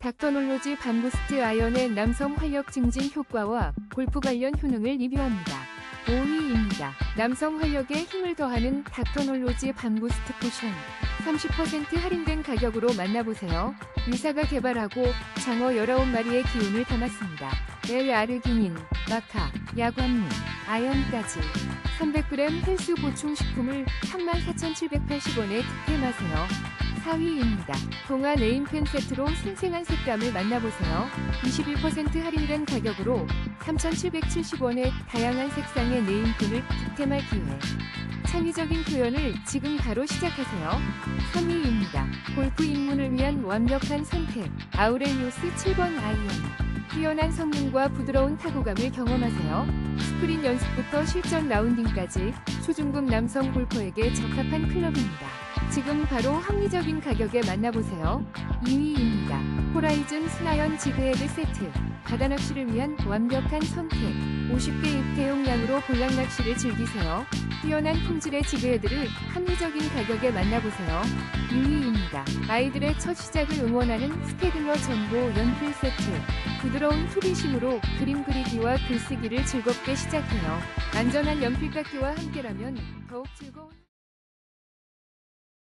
닥터놀로지 반부스트 아연의 남성 활력 증진 효과와 골프 관련 효능을 리뷰합니다. 5위입니다. 남성 활력에 힘을 더하는 닥터놀로지 반부스트 포션. 30% 할인된 가격으로 만나보세요. 의사가 개발하고 장어 19마리의 기운을 담았습니다. L-아르기닌, 마카, 야광문, 아연까지 300g 헬스 보충 식품을 34,780원에 득템하세요. 4위입니다. 동아 네임펜 세트로 생생한 색감을 만나보세요. 21% 할인된 가격으로 3,770원에 다양한 색상의 네임펜을 득템할 기회. 창의적인 표현을 지금 바로 시작하세요. 3위입니다. 골프 입문을 위한 완벽한 선택. 아우렐리우스 7번 아이언. 뛰어난 성능과 부드러운 타구감을 경험하세요. 스프린 연습부터 실전 라운딩까지 초중급 남성 골퍼에게 적합한 클럽입니다. 지금 바로 합리적인 가격에 만나보세요. 2위입니다. 호라이즌 스나연 지그헤드 세트. 바다 낚시를 위한 완벽한 선택. 50개 입대용량으로 볼락 낚시를 즐기세요. 뛰어난 품질의 지그헤드를 합리적인 가격에 만나보세요. 2위입니다. 아이들의 첫 시작을 응원하는 스테들러 전보 연필 세트. 부드러운 투비심으로 그림 그리기와 글쓰기를 즐겁게 시작해요. 안전한 연필 깎기와 함께라면 더욱 즐거운